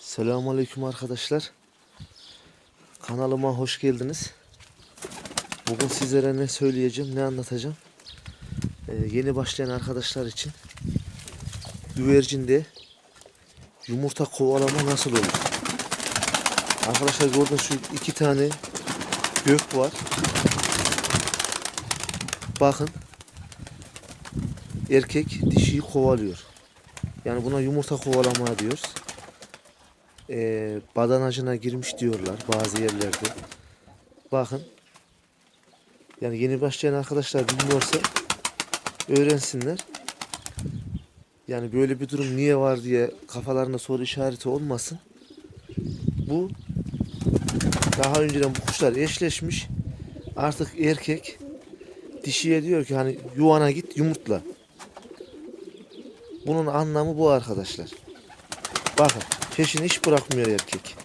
Selamünaleyküm arkadaşlar. Kanalıma hoş geldiniz. Bugün sizlere ne söyleyeceğim, ne anlatacağım. Ee, yeni başlayan arkadaşlar için güvercinde yumurta kovalama nasıl olur? Arkadaşlar gördüğünüz şu iki tane gök var. Bakın. Erkek dişiyi kovalıyor. Yani buna yumurta kovalama diyoruz e, badanacına girmiş diyorlar bazı yerlerde. Bakın. Yani yeni başlayan arkadaşlar bilmiyorsa öğrensinler. Yani böyle bir durum niye var diye kafalarında soru işareti olmasın. Bu daha önceden bu kuşlar eşleşmiş. Artık erkek dişiye diyor ki hani yuvana git yumurtla. Bunun anlamı bu arkadaşlar. Bakın peşini hiç bırakmıyor erkek.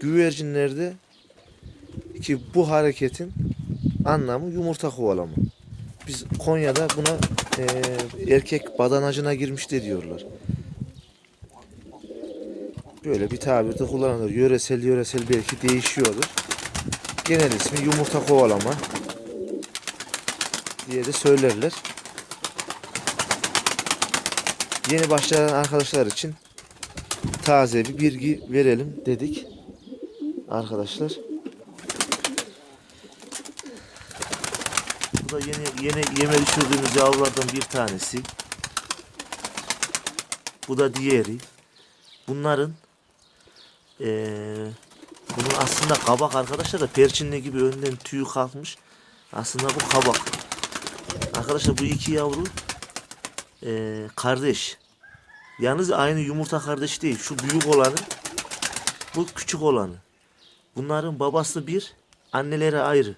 Güvercinlerde ki bu hareketin anlamı yumurta kovalama. Biz Konya'da buna e, erkek badanacına girmiş de diyorlar. Böyle bir tabir de kullanılır. Yöresel yöresel belki değişiyordur. Genel ismi yumurta kovalama diye de söylerler. Yeni başlayan arkadaşlar için taze bir bilgi verelim dedik arkadaşlar. Bu da yeni yeni yeme düşürdüğümüz yavrulardan bir tanesi. Bu da diğeri. Bunların eee bunun aslında kabak arkadaşlar da perçinli gibi önden tüyü kalkmış. Aslında bu kabak. Arkadaşlar bu iki yavru eee, kardeş. Yalnız aynı yumurta kardeş değil. Şu büyük olanı, bu küçük olanı. Bunların babası bir, anneleri ayrı.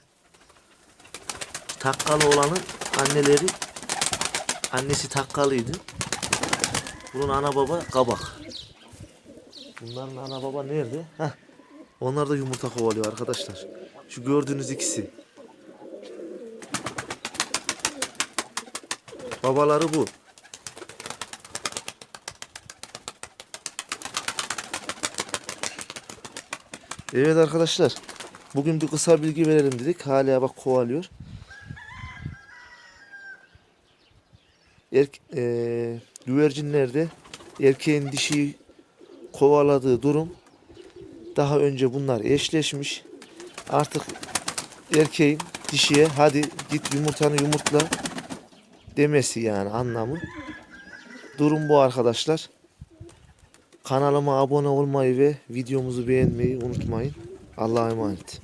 Takkalı olanın anneleri, annesi takkalıydı. Bunun ana baba kabak. Bunların ana baba nerede? Heh. Onlar da yumurta kovalıyor arkadaşlar. Şu gördüğünüz ikisi. Babaları bu. Evet arkadaşlar. Bugün bir kısa bilgi verelim dedik. Hala bak kovalıyor. Erk, eee, güvercinlerde erkeğin dişiyi kovaladığı durum daha önce bunlar eşleşmiş. Artık erkeğin dişiye hadi git yumurtanı yumurtla demesi yani anlamı. Durum bu arkadaşlar. Kanalıma abone olmayı ve videomuzu beğenmeyi unutmayın. Allah'a emanet.